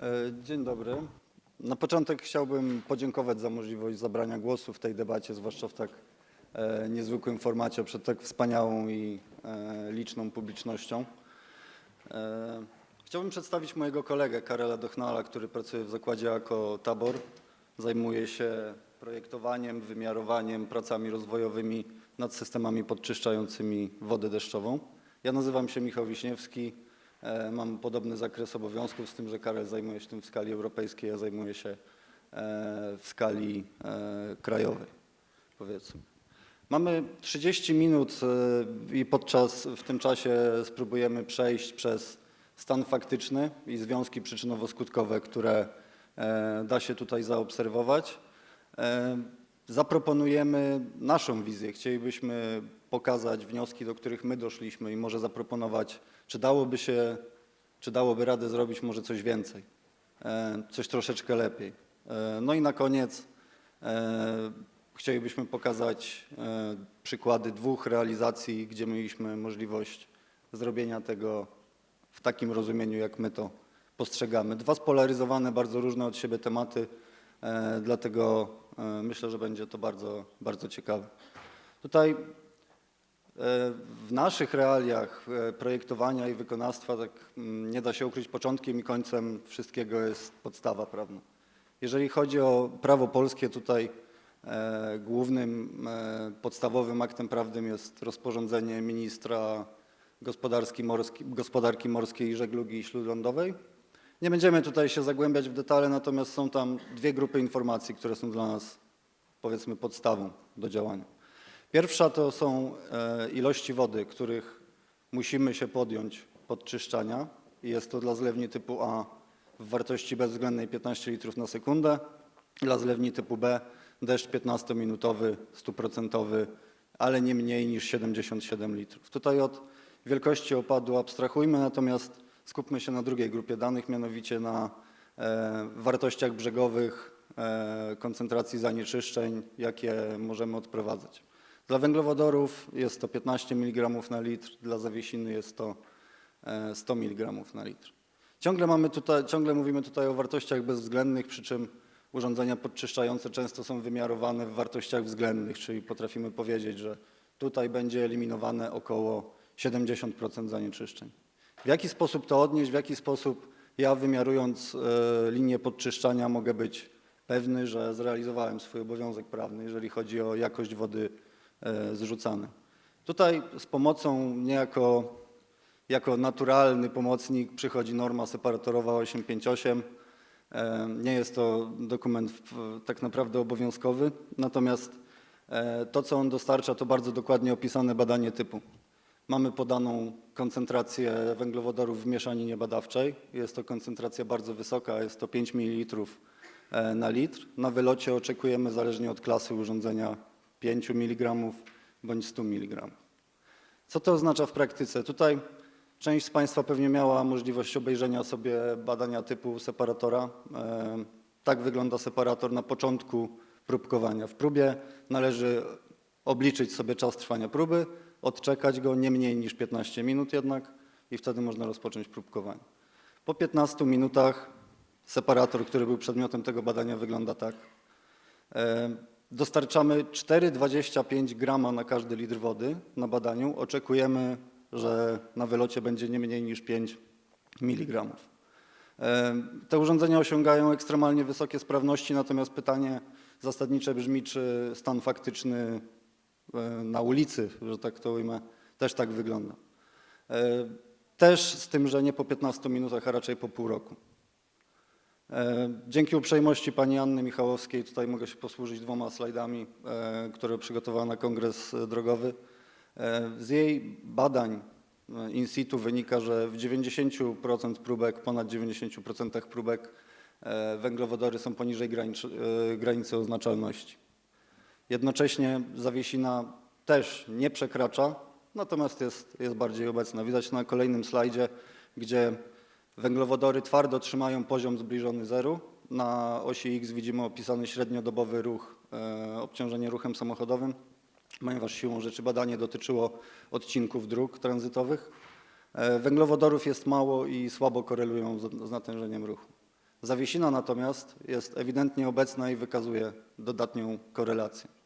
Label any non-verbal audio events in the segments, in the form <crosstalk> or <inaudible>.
E, Dzień dobry. Na początek chciałbym podziękować za możliwość zabrania głosu w tej debacie, zwłaszcza w tak e, niezwykłym formacie, przed tak wspaniałą i e, liczną publicznością. Chciałbym przedstawić mojego kolegę Karela Dochnala, który pracuje w zakładzie jako Tabor. Zajmuje się projektowaniem, wymiarowaniem, pracami rozwojowymi nad systemami podczyszczającymi wodę deszczową. Ja nazywam się Michał Wiśniewski. E, Mam podobny zakres obowiązków, z tym, że Karel zajmuje się tym w skali europejskiej, ja zajmuję się e, w skali e, krajowej, powiedzmy. Mamy 30 minut i podczas w tym czasie spróbujemy przejść przez stan faktyczny i związki przyczynowo-skutkowe, które da się tutaj zaobserwować. Zaproponujemy naszą wizję. Chcielibyśmy pokazać wnioski, do których my doszliśmy i może zaproponować, czy dałoby się, czy dałoby radę zrobić może coś więcej, e, coś troszeczkę lepiej. E, No i na koniec e, chcielibyśmy pokazać przykłady dwóch realizacji, gdzie mieliśmy możliwość zrobienia tego w takim rozumieniu, jak my to postrzegamy. Dwa spolaryzowane, bardzo różne od siebie tematy, dlatego myślę, że będzie to bardzo, bardzo ciekawe. Tutaj e, w naszych realiach e, projektowania i wykonawstwa tak mm, nie da się ukryć początkiem i końcem wszystkiego jest podstawa prawna. Jeżeli chodzi o prawo polskie, tutaj e, głównym e, podstawowym aktem prawnym jest rozporządzenie ministra gospodarki morskiej i żeglugi śródlądowej. Nie będziemy tutaj się zagłębiać w detale, natomiast są tam dwie grupy informacji, które są dla nas powiedzmy podstawą do działania. Pierwsza to są e, ilości wody, których musimy się podjąć podczyszczania i jest to dla zlewni typu A w wartości bezwzględnej 15 litrów na sekundę, dla zlewni typu B deszcz 15-minutowy, 100%, ale nie mniej niż 77 litrów. Tutaj od wielkości opadu abstrahujmy, natomiast skupmy się na drugiej grupie danych, mianowicie na e, wartościach brzegowych, e, koncentracji zanieczyszczeń, jakie możemy odprowadzać. Dla węglowodorów jest to 15 mg na litr, dla zawiesiny jest to e, 100 mg na litr. Ciągle, mamy tutaj, ciągle mówimy tutaj o wartościach bezwzględnych, przy czym urządzenia podczyszczające często są wymiarowane w wartościach względnych, czyli potrafimy powiedzieć, że tutaj będzie eliminowane około 70% zanieczyszczeń. W jaki sposób to odnieść, w jaki sposób ja wymiarując e, linię podczyszczania mogę być pewny, że zrealizowałem swój obowiązek prawny, jeżeli chodzi o jakość wody e, zrzucanej. Tutaj z pomocą niejako jako naturalny pomocnik przychodzi norma separatorowa 858. E, Nie jest to dokument tak naprawdę obowiązkowy, natomiast to, co on dostarcza, to bardzo dokładnie opisane badanie typu. Mamy podaną koncentrację węglowodorów w mieszaninie badawczej. Jest to koncentracja bardzo wysoka, jest to 5 ml na litr. Na wylocie oczekujemy, zależnie od klasy urządzenia, 5 mg bądź 100 mg. Co to oznacza w praktyce? Tutaj część z Państwa pewnie miała możliwość obejrzenia sobie badania typu separatora. E, Tak wygląda separator na początku próbkowania. W próbie należy obliczyć sobie czas trwania próby, odczekać go nie mniej niż 15 minut jednak i wtedy można rozpocząć próbkowanie. Po 15 minutach separator, który był przedmiotem tego badania wygląda tak. E, Dostarczamy 4,25 grama na każdy litr wody na badaniu. Oczekujemy, że na wylocie będzie nie mniej niż 5 mg. E, Te urządzenia osiągają ekstremalnie wysokie sprawności, natomiast pytanie zasadnicze brzmi, czy stan faktyczny na ulicy, że tak to ujmę, też tak wygląda. E, Też z tym, że nie po 15 minutach, a raczej po pół roku. E, Dzięki uprzejmości pani Anny Michałowskiej, tutaj mogę się posłużyć dwoma slajdami, e, które przygotowała na kongres e, drogowy. E, Z jej badań e, in situ wynika, że w 90% próbek, ponad 90% próbek e, węglowodory są poniżej granic- e, granicy oznaczalności. Jednocześnie zawiesina też nie przekracza, natomiast jest, jest bardziej obecna. Widać na kolejnym slajdzie, gdzie węglowodory twardo trzymają poziom zbliżony zeru. Na osi X widzimy opisany średniodobowy ruch, e, obciążenie ruchem samochodowym, ponieważ siłą rzeczy badanie dotyczyło odcinków dróg tranzytowych. E, Węglowodorów jest mało i słabo korelują z, z natężeniem ruchu. Zawiesina natomiast jest ewidentnie obecna i wykazuje dodatnią korelację.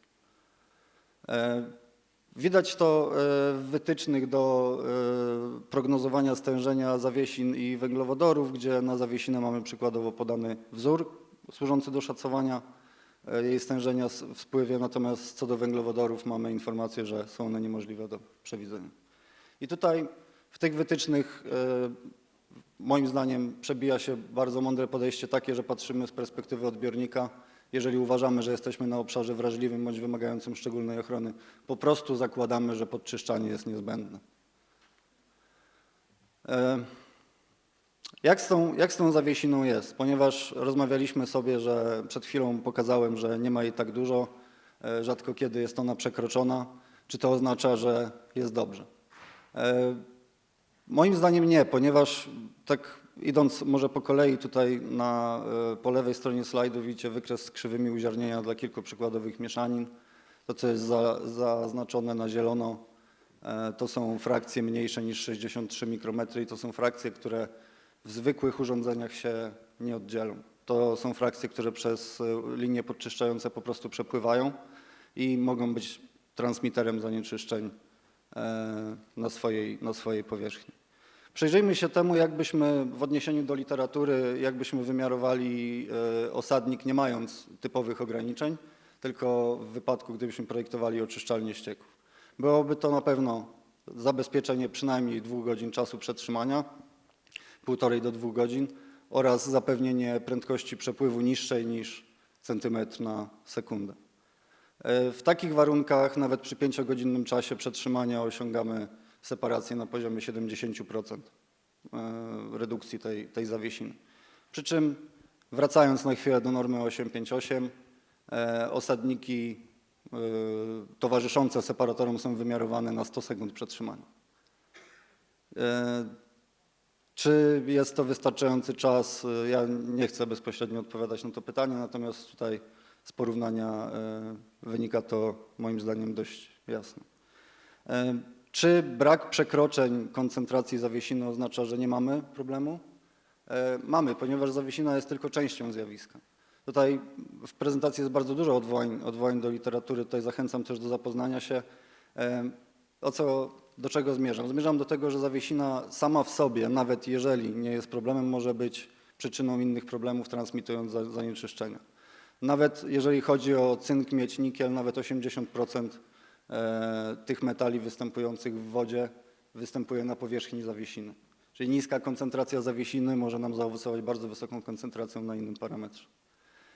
E, Widać to e, w wytycznych do e, prognozowania stężenia zawiesin i węglowodorów, gdzie na zawiesinę mamy przykładowo podany wzór służący do szacowania jej stężenia w spływie, natomiast co do węglowodorów mamy informację, że są one niemożliwe do przewidzenia. I tutaj w tych wytycznych moim zdaniem przebija się bardzo mądre podejście takie, że patrzymy z perspektywy odbiornika. Jeżeli uważamy, że jesteśmy na obszarze wrażliwym bądź wymagającym szczególnej ochrony, po prostu zakładamy, że podczyszczanie jest niezbędne. E, Jak z, tą, jak z tą zawiesiną jest? Ponieważ rozmawialiśmy sobie, że przed chwilą pokazałem, że nie ma jej tak dużo, e, rzadko kiedy jest ona przekroczona. Czy to oznacza, że jest dobrze? E, Moim zdaniem nie, ponieważ tak idąc może po kolei tutaj na, e, po lewej stronie slajdu widzicie wykres z krzywymi uziarnienia dla kilku przykładowych mieszanin. To, co jest za, zaznaczone na zielono, e, to są frakcje mniejsze niż 63 mikrometry i to są frakcje, które w zwykłych urządzeniach się nie oddzielą. To są frakcje, które przez e, linie podczyszczające po prostu przepływają i mogą być transmiterem zanieczyszczeń na swojej, na swojej powierzchni. Przyjrzyjmy się temu, jakbyśmy w odniesieniu do literatury, jakbyśmy wymiarowali e, osadnik nie mając typowych ograniczeń, tylko w wypadku, gdybyśmy projektowali oczyszczalnię ścieków. Byłoby to na pewno zabezpieczenie przynajmniej dwóch godzin czasu przetrzymania, półtorej do dwóch godzin oraz zapewnienie prędkości przepływu niższej niż centymetr na sekundę. E, W takich warunkach nawet przy pięciogodzinnym czasie przetrzymania osiągamy separację na poziomie 70% e, redukcji tej, tej zawiesiny. Przy czym wracając na chwilę do normy 858, e, osadniki e, towarzyszące separatorom są wymiarowane na 100 sekund przetrzymania. Czy jest to wystarczający czas? Ja nie chcę bezpośrednio odpowiadać na to pytanie, natomiast tutaj z porównania wynika to moim zdaniem dość jasno. Czy brak przekroczeń koncentracji zawiesiny oznacza, że nie mamy problemu? E, Mamy, ponieważ zawiesina jest tylko częścią zjawiska. Tutaj w prezentacji jest bardzo dużo odwołań, odwołań do literatury, tutaj zachęcam też do zapoznania się. E, O co, do czego zmierzam? Zmierzam do tego, że zawiesina sama w sobie, nawet jeżeli nie jest problemem, może być przyczyną innych problemów, transmitując za- zanieczyszczenia. Nawet jeżeli chodzi o cynk, miedź, nikiel, nawet 80% e, tych metali występujących w wodzie występuje na powierzchni zawiesiny. Czyli niska koncentracja zawiesiny może nam zaowocować bardzo wysoką koncentracją na innym parametrze.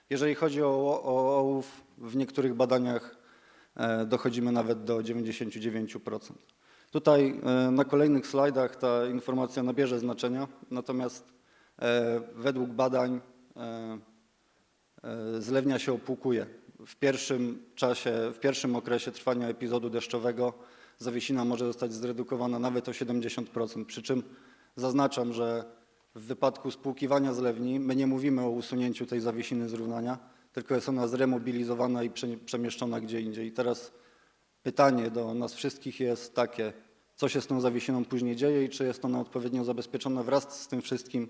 Jeżeli chodzi o, o ołów, w niektórych badaniach e, dochodzimy nawet do 99%. Tutaj e, na kolejnych slajdach ta informacja nabierze znaczenia, natomiast e, według badań e, e, zlewnia się opłukuje. W pierwszym czasie, w pierwszym okresie trwania epizodu deszczowego zawiesina może zostać zredukowana nawet o 70%, przy czym zaznaczam, że w wypadku spłukiwania zlewni my nie mówimy o usunięciu tej zawiesiny z równania, tylko jest ona zremobilizowana i prze- przemieszczona gdzie indziej. I teraz pytanie do nas wszystkich jest takie, co się z tą zawiesiną później dzieje i czy jest ona odpowiednio zabezpieczona wraz z tym wszystkim,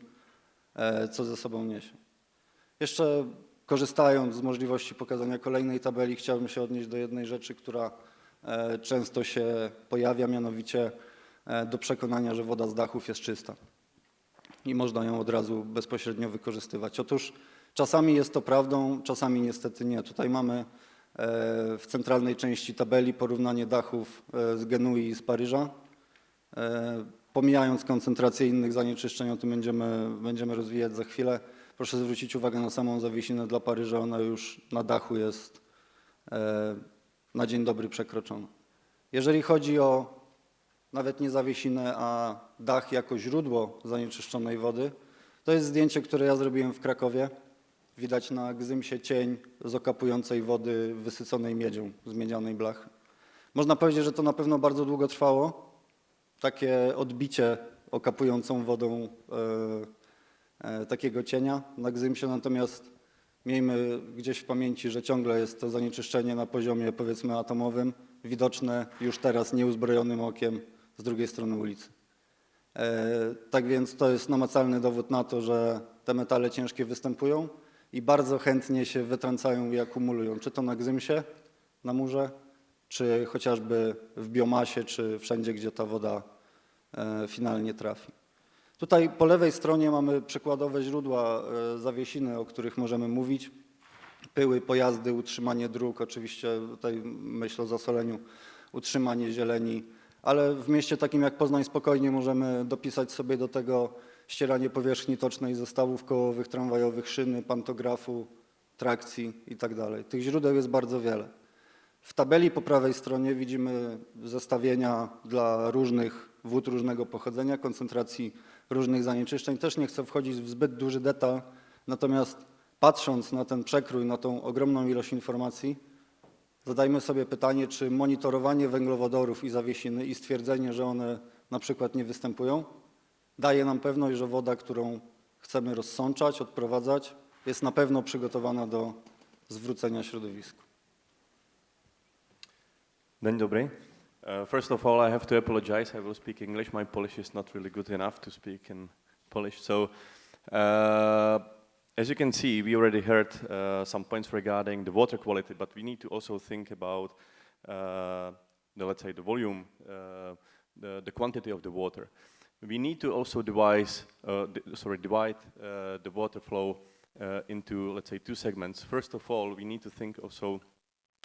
e, co ze sobą niesie. Jeszcze korzystając z możliwości pokazania kolejnej tabeli, chciałbym się odnieść do jednej rzeczy, która e, często się pojawia, mianowicie e, do przekonania, że woda z dachów jest czysta i można ją od razu bezpośrednio wykorzystywać. Otóż czasami jest to prawdą, czasami niestety nie. Tutaj mamy e, w centralnej części tabeli porównanie dachów z Genui i z Paryża. Pomijając koncentrację innych zanieczyszczeń, o tym będziemy, będziemy rozwijać za chwilę. Proszę zwrócić uwagę na samą zawiesinę dla Paryża. Ona już na dachu jest e, na dzień dobry przekroczona. Jeżeli chodzi o nawet nie zawiesinę, a dach jako źródło zanieczyszczonej wody, to jest zdjęcie, które ja zrobiłem w Krakowie. Widać na gzymsie cień z okapującej wody wysyconej miedzią z miedzianej blachy. Można powiedzieć, że to na pewno bardzo długo trwało, takie odbicie okapującą wodą e, takiego cienia na gzymsie, natomiast miejmy gdzieś w pamięci, że ciągle jest to zanieczyszczenie na poziomie powiedzmy atomowym, widoczne już teraz nieuzbrojonym okiem z drugiej strony ulicy. E, Tak więc to jest namacalny dowód na to, że te metale ciężkie występują i bardzo chętnie się wytrącają i akumulują, czy to na gzymsie, na murze, czy chociażby w biomasie, czy wszędzie, gdzie ta woda e, finalnie trafi. Tutaj po lewej stronie mamy przykładowe źródła e, zawiesiny, o których możemy mówić. Pyły, pojazdy, utrzymanie dróg, oczywiście tutaj myślę o zasoleniu, utrzymanie zieleni, ale w mieście takim jak Poznań spokojnie możemy dopisać sobie do tego ścieranie powierzchni tocznej zestawów kołowych, tramwajowych, szyny, pantografu, trakcji itd. Tych źródeł jest bardzo wiele. W tabeli po prawej stronie widzimy zestawienia dla różnych wód różnego pochodzenia, koncentracji różnych zanieczyszczeń. Też nie chcę wchodzić w zbyt duży detal, natomiast patrząc na ten przekrój, na tą ogromną ilość informacji, zadajmy sobie pytanie, czy monitorowanie węglowodorów i zawiesiny i stwierdzenie, że one na przykład nie występują, daje nam pewność, że woda, którą chcemy rozsączać, odprowadzać, jest na pewno przygotowana do zwrócenia środowisku. Dzień dobry. Uh, first of all, I have to apologize. I will speak English. My Polish is not really good enough to speak in Polish. So, uh, as you can see, we already heard uh, some points regarding the water quality, but we need to also think about uh, the, let's say, the volume, uh, the, the quantity of the water. We need to also devise, uh, sorry, divide the water flow into, let's say, two segments. First of all, we need to think also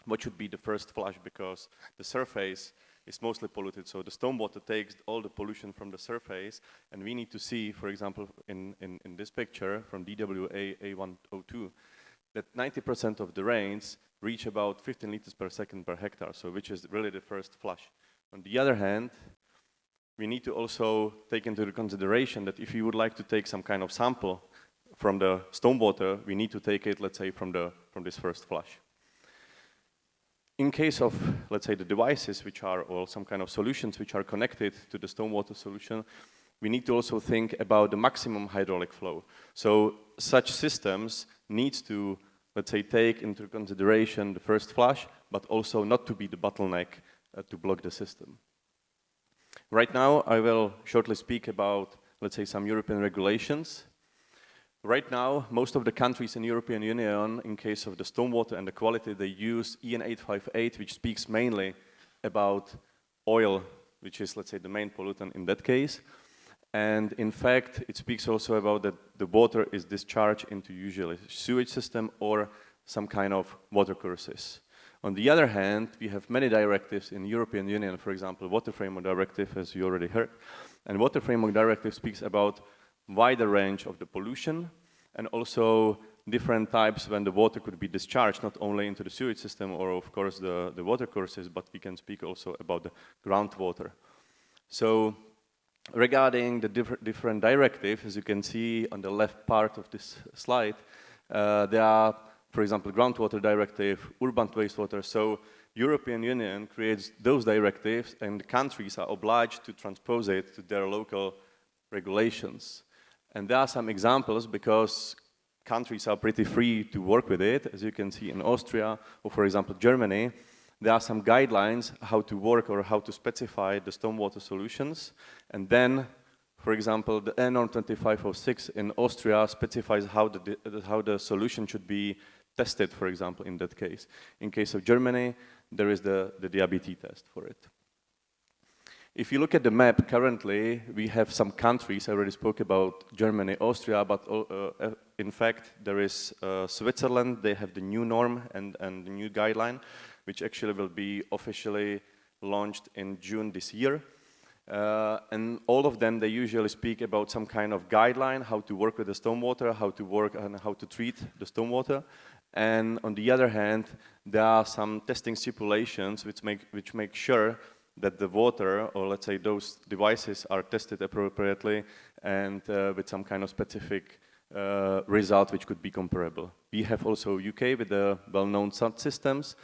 what should be the first flush because the surface is mostly polluted. So the stormwater takes all the pollution from the surface, and we need to see, for example, in, in, in this picture from DWA A102, that 90% of the rains reach about 15 liters per second per hectare, so which is really the first flush. On the other hand, we need to also take into consideration that if you would like to take some kind of sample from the stormwater, we need to take it, let's say, from, the, from this first flush. In case of, let's say, the devices which are, or some kind of solutions which are connected to the stormwater solution, we need to also think about the maximum hydraulic flow. So such systems need to, let's say, take into consideration the first flush, but also not to be the bottleneck uh, to block the system. Right now, I will shortly speak about, let's say, some European regulations. Right now, most of the countries in European Union, in case of the stormwater and the quality, they use EN 858, which speaks mainly about oil, which is, let's say, the main pollutant in that case. And in fact, it speaks also about that the water is discharged into usually sewage system or some kind of water courses. On the other hand, we have many directives in European Union, for example, Water Framework Directive, as you already heard. And Water Framework Directive speaks about wider range of the pollution and also different types when the water could be discharged, not only into the sewage system or, of course, the, the water courses, but we can speak also about the groundwater. So regarding the differ- different directives, as you can see on the left part of this slide, uh, there are, for example, groundwater directive, urban wastewater. So European Union creates those directives, and countries are obliged to transpose it to their local regulations. And there are some examples because countries are pretty free to work with it. As you can see in Austria or, for example, Germany, there are some guidelines how to work or how to specify the stormwater solutions. And then, for example, the NORM 2506 in Austria specifies how the, how the solution should be tested, for example, in that case. In case of Germany, there is the, the DABT test for it. If you look at the map currently, we have some countries. I already spoke about Germany, Austria, but uh, uh, in fact, there is uh, Switzerland. They have the new norm and, and the new guideline, which actually will be officially launched in June this year. Uh, and all of them, they usually speak about some kind of guideline, how to work with the stormwater, how to work and how to treat the stormwater. And on the other hand, there are some testing stipulations which make, which make sure that the water, or let's say those devices, are tested appropriately and uh, with some kind of specific uh, result which could be comparable. We have also UK with the well-known systems.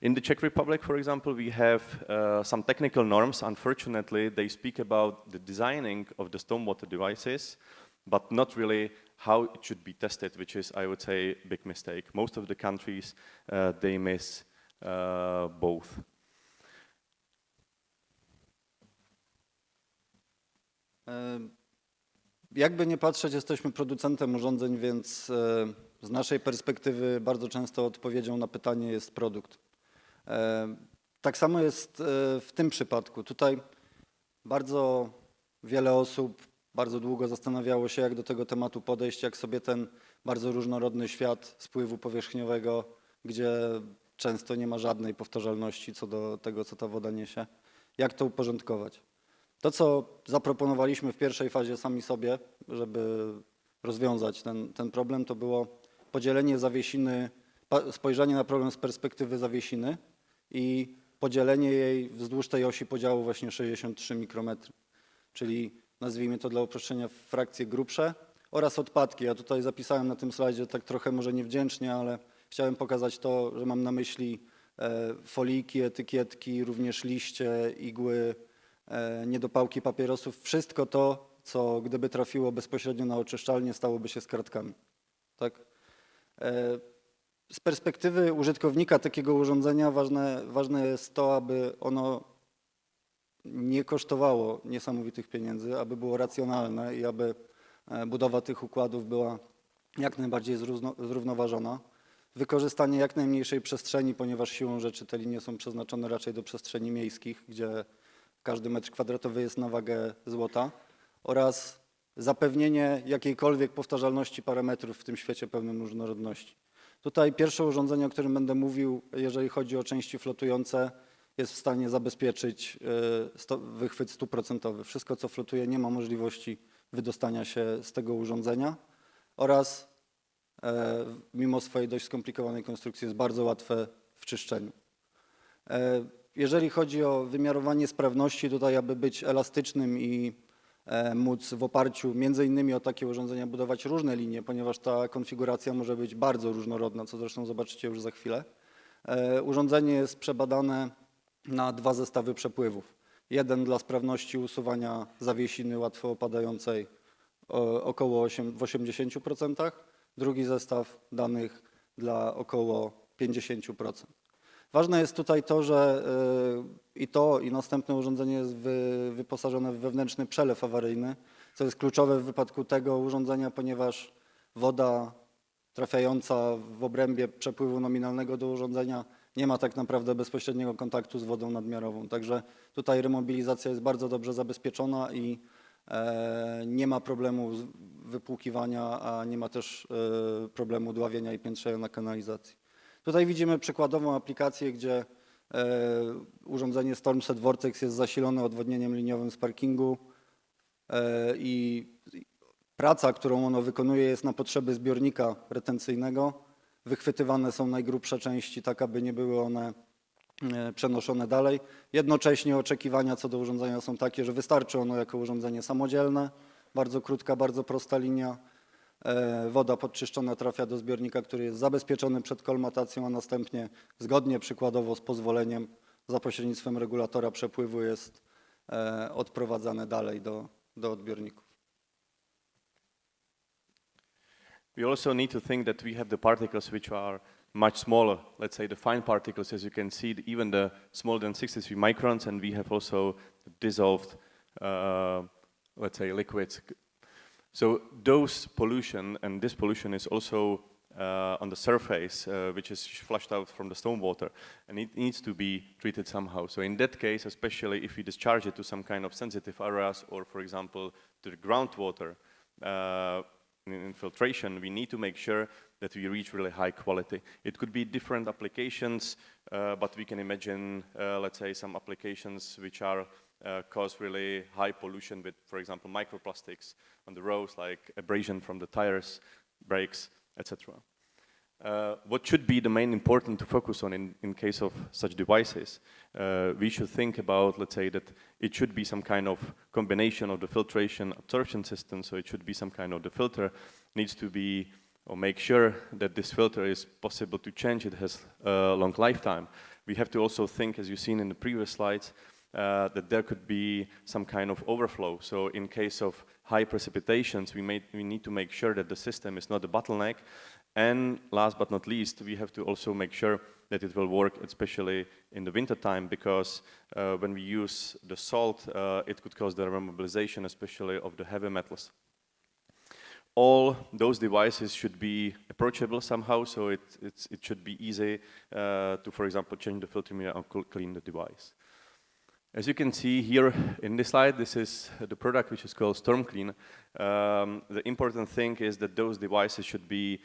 In the Czech Republic, for example, we have uh, some technical norms. Unfortunately, they speak about the designing of the stormwater devices, but not really how it should be tested, which is, I would say, a big mistake. Most of the countries, uh, they miss uh, both. Jakby nie patrzeć, jesteśmy producentem urządzeń, więc e, z naszej perspektywy bardzo często odpowiedzią na pytanie jest produkt. Tak samo jest e, w tym przypadku. Tutaj bardzo wiele osób bardzo długo zastanawiało się, jak do tego tematu podejść, jak sobie ten bardzo różnorodny świat spływu powierzchniowego, gdzie często nie ma żadnej powtarzalności co do tego, co ta woda niesie, jak to uporządkować. To, co zaproponowaliśmy w pierwszej fazie sami sobie, żeby rozwiązać ten, ten problem, to było podzielenie zawiesiny, spojrzenie na problem z perspektywy zawiesiny i podzielenie jej wzdłuż tej osi podziału właśnie 63 mikrometry, czyli nazwijmy to dla uproszczenia frakcje grubsze oraz odpadki. Ja tutaj zapisałem na tym slajdzie tak trochę może niewdzięcznie, ale chciałem pokazać to, że mam na myśli e, folijki, etykietki, również liście, igły, niedopałki papierosów, wszystko to, co gdyby trafiło bezpośrednio na oczyszczalnię, stałoby się skradkami. Tak? E, Z perspektywy użytkownika takiego urządzenia ważne, ważne jest to, aby ono nie kosztowało niesamowitych pieniędzy, aby było racjonalne i aby e, budowa tych układów była jak najbardziej zrówno- zrównoważona. Wykorzystanie jak najmniejszej przestrzeni, ponieważ siłą rzeczy te linie są przeznaczone raczej do przestrzeni miejskich, gdzie każdy metr kwadratowy jest na wagę złota oraz zapewnienie jakiejkolwiek powtarzalności parametrów w tym świecie pełnym różnorodności. Tutaj pierwsze urządzenie, o którym będę mówił, jeżeli chodzi o części flotujące, jest w stanie zabezpieczyć e, sto- wychwyt stuprocentowy. Wszystko, co flotuje, nie ma możliwości wydostania się z tego urządzenia oraz e, mimo swojej dość skomplikowanej konstrukcji jest bardzo łatwe w czyszczeniu. E, Jeżeli chodzi o wymiarowanie sprawności, tutaj aby być elastycznym i e, móc w oparciu między innymi o takie urządzenia budować różne linie, ponieważ ta konfiguracja może być bardzo różnorodna, co zresztą zobaczycie już za chwilę. E, Urządzenie jest przebadane na dwa zestawy przepływów. Jeden dla sprawności usuwania zawiesiny łatwo opadającej około 8, w 80%, drugi zestaw danych dla około 50%. Ważne jest tutaj to, że y, i to, i następne urządzenie jest wy, wyposażone w wewnętrzny przelew awaryjny, co jest kluczowe w wypadku tego urządzenia, ponieważ woda trafiająca w obrębie przepływu nominalnego do urządzenia nie ma tak naprawdę bezpośredniego kontaktu z wodą nadmiarową. Także tutaj remobilizacja jest bardzo dobrze zabezpieczona i e, nie ma problemu wypłukiwania, a nie ma też e, problemu dławienia i piętrzenia na kanalizacji. Tutaj widzimy przykładową aplikację, gdzie e, urządzenie Stormset Vortex jest zasilone odwodnieniem liniowym z parkingu e, i praca, którą ono wykonuje jest na potrzeby zbiornika retencyjnego. Wychwytywane są najgrubsze części, tak aby nie były one e, przenoszone dalej. Jednocześnie oczekiwania co do urządzenia są takie, że wystarczy ono jako urządzenie samodzielne, bardzo krótka, bardzo prosta linia. E, Woda podczyszczona trafia do zbiornika, który jest zabezpieczony przed kolmatacją, a następnie zgodnie przykładowo z pozwoleniem za pośrednictwem regulatora przepływu jest e, odprowadzane dalej do, do odbiorników. We also need to think that we have the particles which are much smaller. Let's say the fine particles, as you can see, even the smaller than 63 microns, and we have also dissolved, uh, let's say, liquids. So those pollution, and this pollution is also uh, on the surface, uh, which is flushed out from the stormwater, and it needs to be treated somehow. So in that case, especially if we discharge it to some kind of sensitive areas, or for example, to the groundwater, uh, in infiltration, we need to make sure that we reach really high quality. It could be different applications, uh, but we can imagine, uh, let's say, some applications which are uh, cause really high pollution with, for example, microplastics on the roads, like abrasion from the tires, brakes, etc. Uh, what should be the main important to focus on in, in case of such devices? Uh, we should think about, let's say, that it should be some kind of combination of the filtration absorption system, so it should be some kind of the filter needs to be, or make sure that this filter is possible to change, it has a long lifetime. We have to also think, as you've seen in the previous slides, uh, that there could be some kind of overflow. So in case of high precipitations, we, may, we need to make sure that the system is not a bottleneck. And last but not least, we have to also make sure that it will work, especially in the wintertime, because uh, when we use the salt, uh, it could cause the remobilization, especially of the heavy metals all those devices should be approachable somehow, so it, it should be easy uh, to, for example, change the filter media and cl- clean the device. As you can see here in this slide, this is the product which is called StormClean. Um, the important thing is that those devices should be,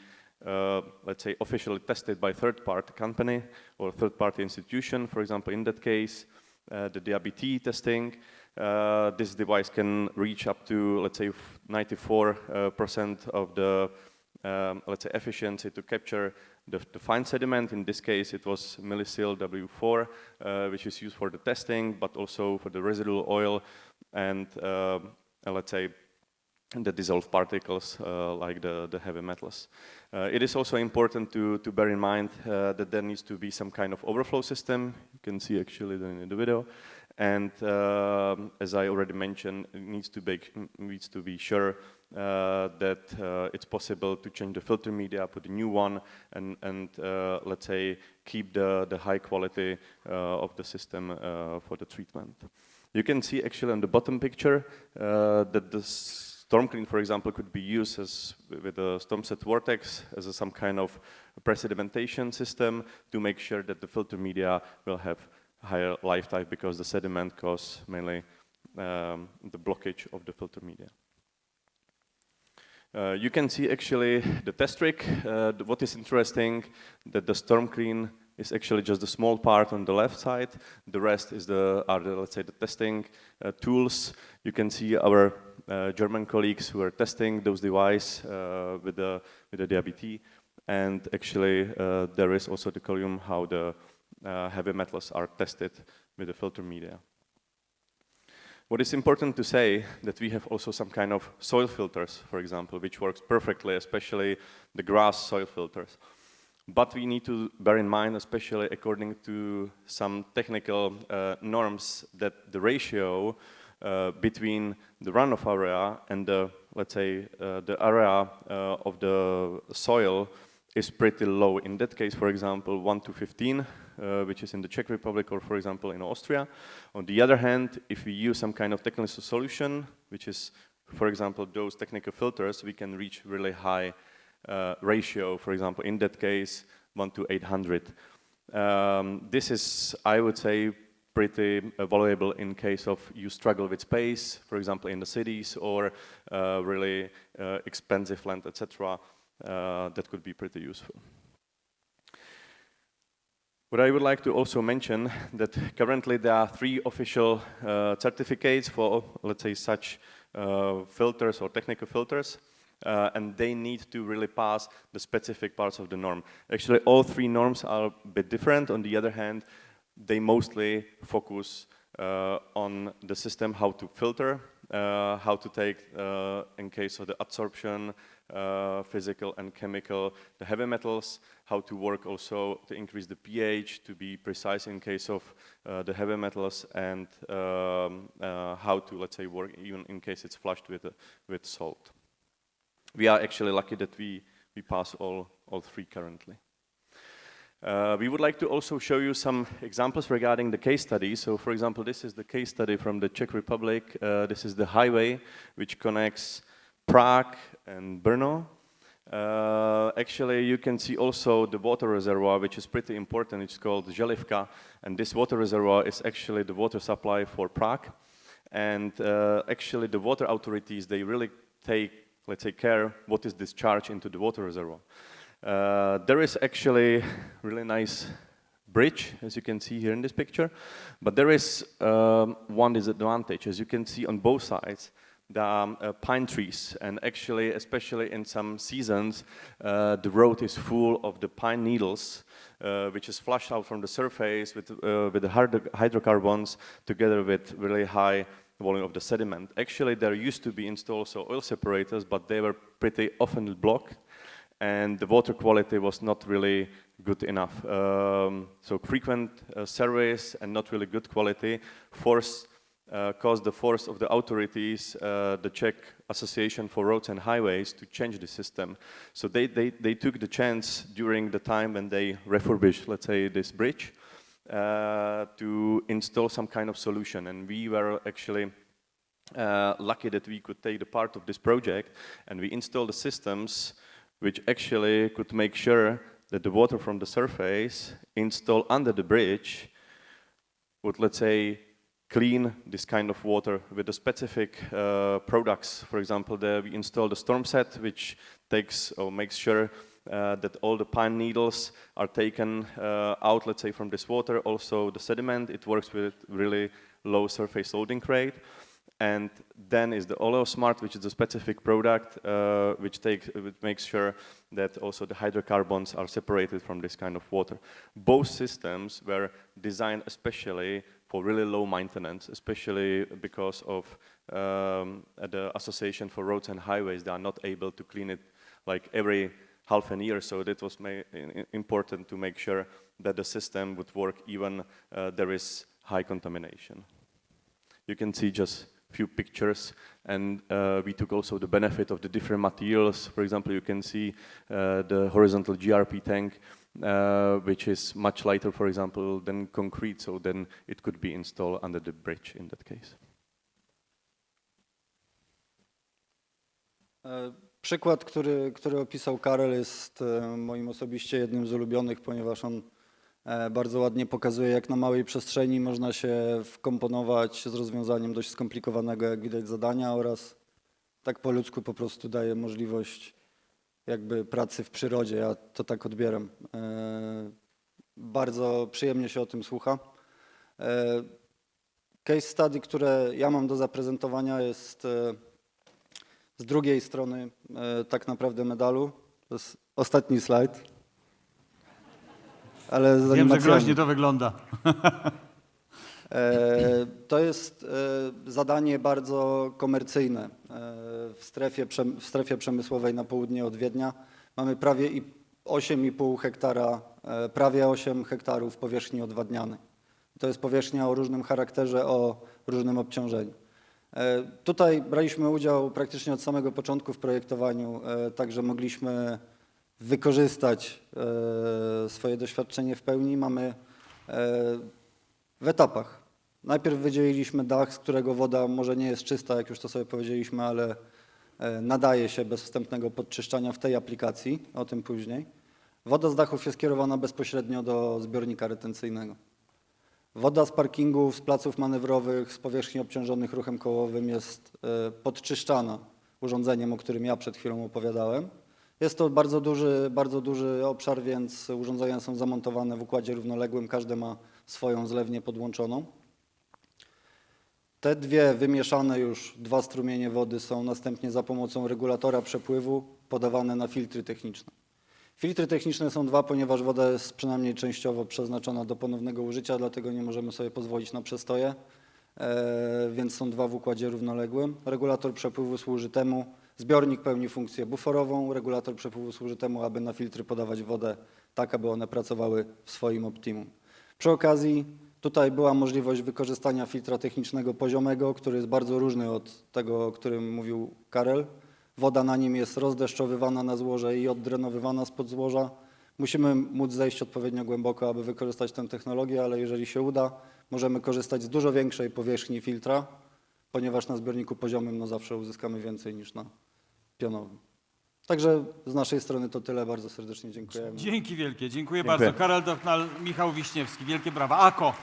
uh, let's say, officially tested by third-party company or third-party institution. For example, in that case, uh, the DABT testing. Uh, this device can reach up to, let's say, 94% of the, um, let's say, efficiency to capture the, the fine sediment. In this case, it was Millisil W4, uh, which is used for the testing, but also for the residual oil and, uh, let's say, the dissolved particles uh, like the, the heavy metals. Uh, it is also important to, to bear in mind uh, that there needs to be some kind of overflow system. You can see actually in the video. And um as I already mentioned, it needs to be, needs to be sure uh, that uh, it's possible to change the filter media, put a new one, and, and uh, let's say keep the, the high quality uh, of the system uh, for the treatment. You can see actually on the bottom picture uh, that the storm clean, for example, could be used as with a stormset vortex as a, some kind of pre-sedimentation system to make sure that the filter media will have higher lifetime because the sediment causes mainly um, the blockage of the filter media. Uh, you can see actually the test rig. Uh, what is interesting that the storm clean is actually just a small part on the left side. The rest is the are the let's say the testing uh, tools. You can see our German colleagues who are testing those devices uh, with the with the DABT, and actually uh, there is also the column how the uh, heavy metals are tested with the filter media. What is important to say that we have also some kind of soil filters, for example, which works perfectly, especially the grass soil filters. But we need to bear in mind, especially according to some technical uh, norms, that the ratio uh, between the runoff area and the, let's say, uh, the area uh, of the soil is pretty low. In that case, for example, 1 to 15, uh, which is in the Czech Republic or, for example, in Austria. On the other hand, if we use some kind of technical solution, which is, for example, those technical filters, we can reach really high uh, ratio, for example, in that case, 1 to 800. Um, this is, I would say, pretty uh, valuable in case of you struggle with space, for example, in the cities or uh, really uh, expensive land, etc. That could be pretty useful. What I would like to also mention that currently there are three official uh, certificates for, let's say, such uh, filters or technical filters, uh, and they need to really pass the specific parts of the norm. Actually, all three norms are a bit different. On the other hand, they mostly focus uh, on the system, how to filter, uh, how to take, uh, in case of the absorption, uh, physical and chemical, the heavy metals, how to work also to increase the pH, to be precise in case of uh, the heavy metals, and um, uh, how to, let's say, work even in case it's flushed with, with salt. We are actually lucky that we, we pass all, all three currently. Uh, we would like to also show you some examples regarding the case study. So, for example, this is the case study from the Czech Republic. Uh, this is the highway which connects Prague and Brno. Uh, actually, you can see also the water reservoir, which is pretty important. It's called Želivka, and this water reservoir is actually the water supply for Prague. And uh, actually, the water authorities they really take, let's say, care what is discharged into the water reservoir. Uh, there is actually really nice bridge, as you can see here in this picture, but there is um, one disadvantage. As you can see on both sides, there are uh, pine trees, and actually, especially in some seasons, uh, the road is full of the pine needles, uh, which is flushed out from the surface with, uh, with the hydro- hydrocarbons together with really high volume of the sediment. Actually, there used to be installed so oil separators, but they were pretty often blocked, and the water quality was not really good enough. Um, so frequent uh, surveys and not really good quality force uh, cause the force of the authorities, uh, the Czech Association for Roads and Highways, to change the system. So they, they, they took the chance during the time when they refurbished, let's say, this bridge, uh, to install some kind of solution. And we were actually uh, lucky that we could take the part of this project and we installed the systems which actually could make sure that the water from the surface installed under the bridge would, let's say, clean this kind of water with the specific uh, products. For example, there we installed a storm set which takes or makes sure uh, that all the pine needles are taken uh, out, let's say, from this water. Also, the sediment, it works with really low surface loading rate. And then is the Oleo Smart, which is a specific product uh, which, takes, which makes sure that also the hydrocarbons are separated from this kind of water. Both systems were designed especially for really low maintenance, especially because of um, the Association for Roads and Highways, they are not able to clean it like every half an year. So that was important to make sure that the system would work even uh, there is high contamination you can see just few pictures and uh, we took also the benefit of the different materials. For example you can see uh, the horizontal grp tank uh, which is much lighter for example than concrete so then it could be installed under the bridge in that case. Przykład, który, który opisał Karel, jest moim osobiście jednym z ulubionych, ponieważ on bardzo ładnie pokazuje, jak na małej przestrzeni można się wkomponować z rozwiązaniem dość skomplikowanego, jak widać, zadania oraz tak po ludzku po prostu daje możliwość jakby pracy w przyrodzie. Ja to tak odbieram. E, Bardzo przyjemnie się o tym słucha. E, Case study, które ja mam do zaprezentowania jest e, z drugiej strony e, tak naprawdę medalu. To jest ostatni slajd. Ale z Wiem, że animacjami. groźnie to wygląda. <laughs> E, To jest e, zadanie bardzo komercyjne. E, W strefie, przem- w strefie przemysłowej na południe od Wiednia mamy prawie i 8,5 hektara, e, prawie 8 hektarów powierzchni odwadnianej. To jest powierzchnia o różnym charakterze, o różnym obciążeniu. E, Tutaj braliśmy udział praktycznie od samego początku w projektowaniu, e, także mogliśmy wykorzystać e, swoje doświadczenie w pełni. Mamy e, w etapach. Najpierw wydzieliliśmy dach, z którego woda może nie jest czysta, jak już to sobie powiedzieliśmy, ale e, nadaje się bez wstępnego podczyszczania w tej aplikacji, o tym później. Woda z dachów jest kierowana bezpośrednio do zbiornika retencyjnego. Woda z parkingów, z placów manewrowych, z powierzchni obciążonych ruchem kołowym jest podczyszczana urządzeniem, o którym ja przed chwilą opowiadałem. Jest to bardzo duży, bardzo duży obszar, więc urządzenia są zamontowane w układzie równoległym, każde ma swoją zlewnię podłączoną. Te dwie wymieszane już dwa strumienie wody są następnie za pomocą regulatora przepływu podawane na filtry techniczne. Filtry techniczne są dwa, ponieważ woda jest przynajmniej częściowo przeznaczona do ponownego użycia, dlatego nie możemy sobie pozwolić na przestoje, e, więc są dwa w układzie równoległym. Regulator przepływu służy temu, zbiornik pełni funkcję buforową, regulator przepływu służy temu, aby na filtry podawać wodę tak, aby one pracowały w swoim optimum. Przy okazji tutaj była możliwość wykorzystania filtra technicznego poziomego, który jest bardzo różny od tego, o którym mówił Karel. Woda na nim jest rozdeszczowywana na złoże i oddrenowywana spod złoża. Musimy móc zejść odpowiednio głęboko, aby wykorzystać tę technologię, ale jeżeli się uda, możemy korzystać z dużo większej powierzchni filtra, ponieważ na zbiorniku poziomym no zawsze uzyskamy więcej niż na pionowym. Także z naszej strony to tyle. Bardzo serdecznie dziękujemy. Dzięki wielkie, dziękuję, Dziękuję. bardzo. Karol Dochnal, Michał Wiśniewski, wielkie brawa. Ako,